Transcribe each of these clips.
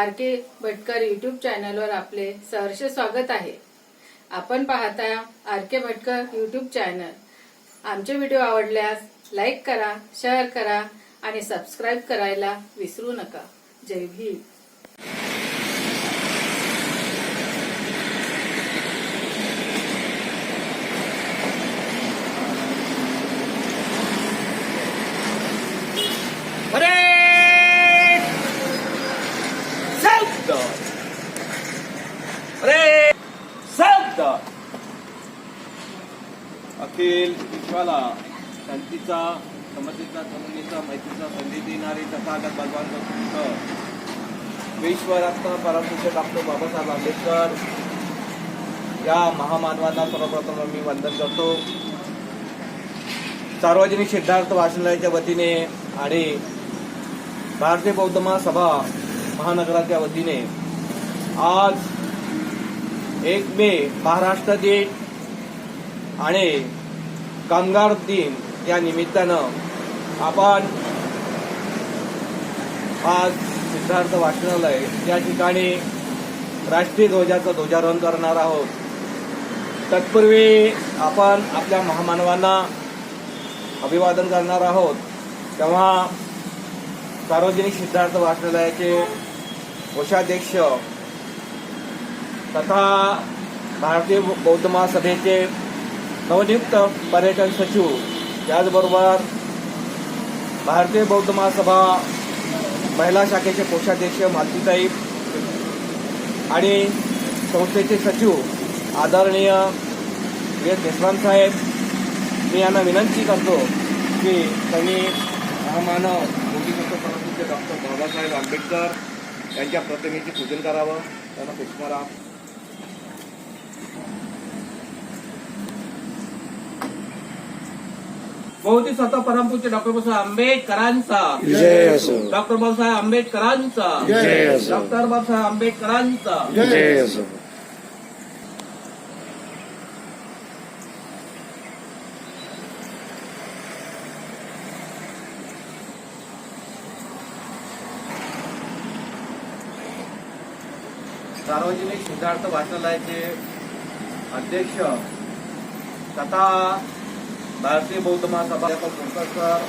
R K Bhatkar YouTube चॅनलवर आपले सहर्ष स्वागत आहे. आपण पाहता R K Bhatkar YouTube channel आमचे व्हिडिओ आवडल्यास लाईक करा शेअर करा आणि सबस्क्राईब करायला विसरू नका. जय भीम. समतेचा मैत्रीचा संधी देणारे तथागत भगवान भक्त विश्वरत्न परमपूज्य डॉक्टर बाबासाहेब आंबेडकर. या महामानवांना सर्वप्रथम मी वंदन करतो. सार्वजनिक सिद्धार्थ वाचनालयाच्या वतीने आणि भारतीय बौद्ध महासभा महानगराच्या वतीने आज एक मे महाराष्ट्र दिन आणि कामगार दिन या निमित्तानं आपण आज सिद्धार्थ वाचनालय या ठिकाणी राष्ट्रीय ध्वजाचं ध्वजारोहण करणार आहोत. तत्पूर्वी आपण आपल्या महामानवांना अभिवादन करणार आहोत. तेव्हा सार्वजनिक सिद्धार्थ वाचनालयाचे कोषाध्यक्ष तथा भारतीय बौद्ध महासभेचे नवनियुक्त पर्यटन सचिव त्याचबरोबर भारतीय बौद्ध महासभा महिला शाखेचे कोषाध्यक्ष मालतीताई आणि संस्थेचे सचिव आदरणीय वेद देशवान साहेब. मी यांना विनंती करतो की त्यांनी महामानव योगीकृष्ण परमपूज्य डॉक्टर बाबासाहेब आंबेडकर यांच्या प्रतिमेचे पूजन करावं त्यांना पुष्परा बहुती स्वतः परमपूज्य डॉक्टर बाबासाहेब आंबेडकरांचा. डॉक्टर बाबासाहेब आंबेडकरांचा. डॉक्टर बाबासाहेब आंबेडकरांचा. सार्वजनिक सिद्धार्थ वाचनालयाचे अध्यक्ष तथा भारतीय बौद्ध महासभा सर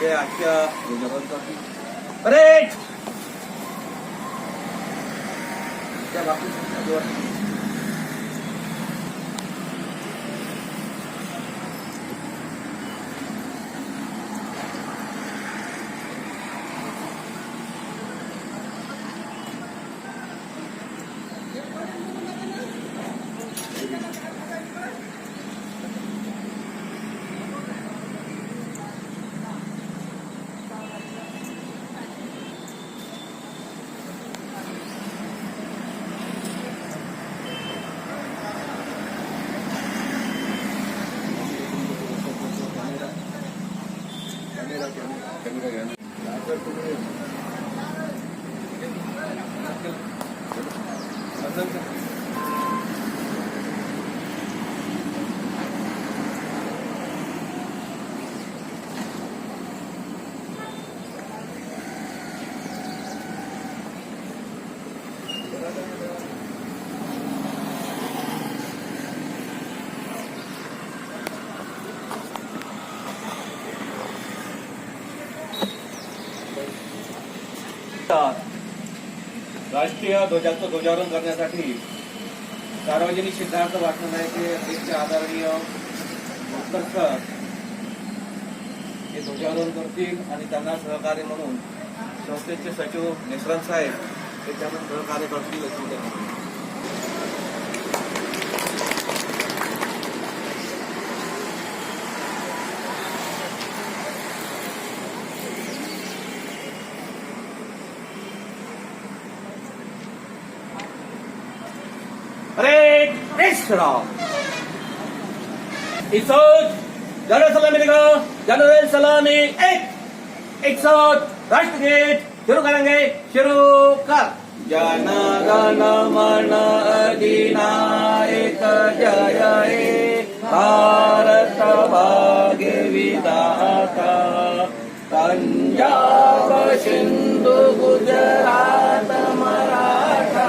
ते आजच्या ध्वजारोहण अरे त्या बाबतीत राष्ट्रीय ध्वजाचं ध्वजारोहण करण्यासाठी सार्वजनिक सिद्धार्थ की अध्यक्ष आदरणीय डॉक्टर सर हे ध्वजारोहण करतील आणि त्यांना सहकार्य म्हणून संस्थेचे सचिव नेसरान साहेब हे त्यांना सहकार्य करतील अशी त्यांनी अरे कृष्णा इसोद जनरल सलामी लिखो जनरल सलामी एक एक साथ राष्ट्रगीत शुरू करेंगे शुरू कर जन गण मन अधिनायक जय हे भारत भाग्य विधाता पंजाब सिंधू गुजरात मराठा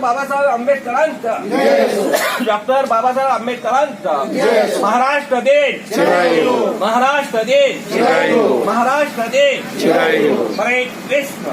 बाबासाहेब आंबेडकरांचा डॉक्टर बाबासाहेब आंबेडकरांचा महाराष्ट्र देश. महाराष्ट्र देश. महाराष्ट्र देश. हरे कृष्ण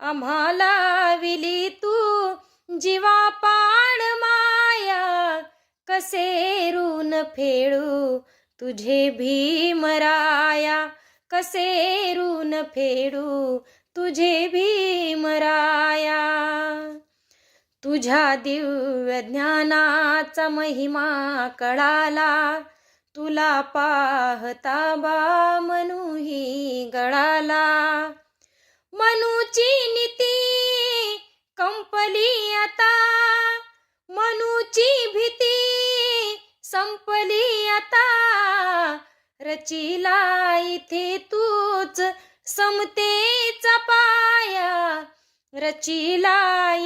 आम्हाला विली तू जीवापाड माया. कसे ऋण फेडू तुझे भीमराया कसे ऋण फेडू तुझे भीमराया तुझ्या दिव्य ज्ञानाचा महिमा कळाला. तुला पाहता बा मनुही गळाला. मनूची नीती कंपली आता. मनूची भीती संपली आता. रचिला इथे तूच समतेचा पाया रचिला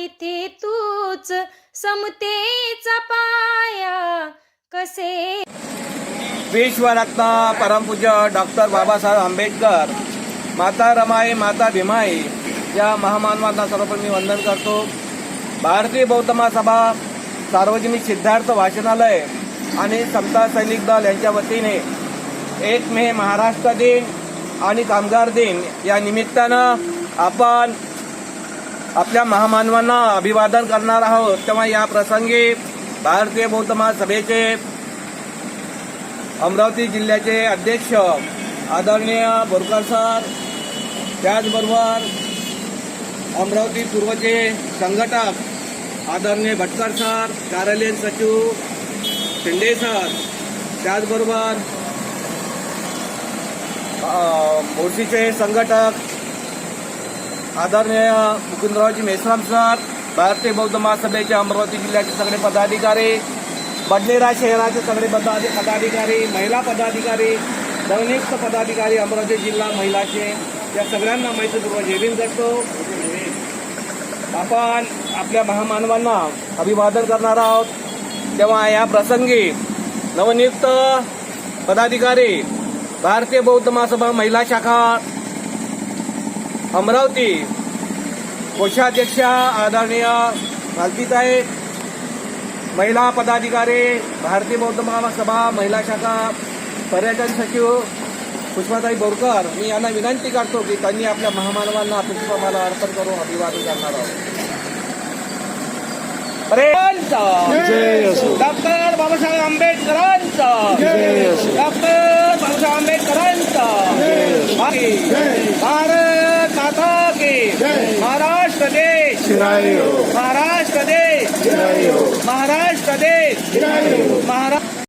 इथे तूच समतेचा पाया कसे? विश्वरत्न परमपूज्य डॉक्टर बाबासाहेब आंबेडकर. माता रमाई माता भीमाई. या महामानवांना सर्वप्रथम मी वंदन करतो. भारतीय बौद्ध महासभा सार्वजनिक सिद्धार्थ वाचनालय आणि समता सैनिक दल यांच्या वतीने एक मे महाराष्ट्र दिन आणि कामगार दिन या निमित्तानं आपण आपल्या महामानवांना अभिवादन करणार आहोत. तेव्हा या प्रसंगी भारतीय बौद्ध महासभेचे अमरावती जिल्ह्याचे अध्यक्ष आदरणीय बोरकर सर त्याचबरोबर अमरावती पूर्वचे संघटक आदरणीय भटकर सर कार्यालयीन सचिव शिंदे सर त्याचबरोबर अ, मोर्शीचे संघटक आदरणीय मुकुंदरावजी मेश्राम सर भारतीय बौद्ध महासभेचे अमरावती जिल्ह्याचे सगळे पदाधिकारी बडनेरा शहराचे सगळे पदाधि पदाधिकारी महिला पदाधिकारी नवनियुक्त पदाधिकारी अमरावती जिल्हा महिलाचे या सगळ्यांना मैत्रीपूर्वक जयभीम करतो आपण आपल्या महामानवांना अभिवादन करणार आहोत. तेव्हा या प्रसंगी नवनियुक्त पदाधिकारी भारतीय बौद्ध महासभा महिला शाखा अमरावती कोषाध्यक्षा आदरणीय मालतीताई महिला पदाधिकारी भारतीय बौद्ध महासभा महिला शाखा पर्यटन सचिव पुष्पाताई बोरकर मी यांना विनंती करतो की त्यांनी आपल्या महामानवांना पुष्पमाला अर्पण करून अभिवादन करणार आहोत. डॉक्टर बाबासाहेब आंबेडकरांचा. डॉक्टर बाबासाहेब आंबेडकरांचा! भारत माता की! महाराष्ट्र देश.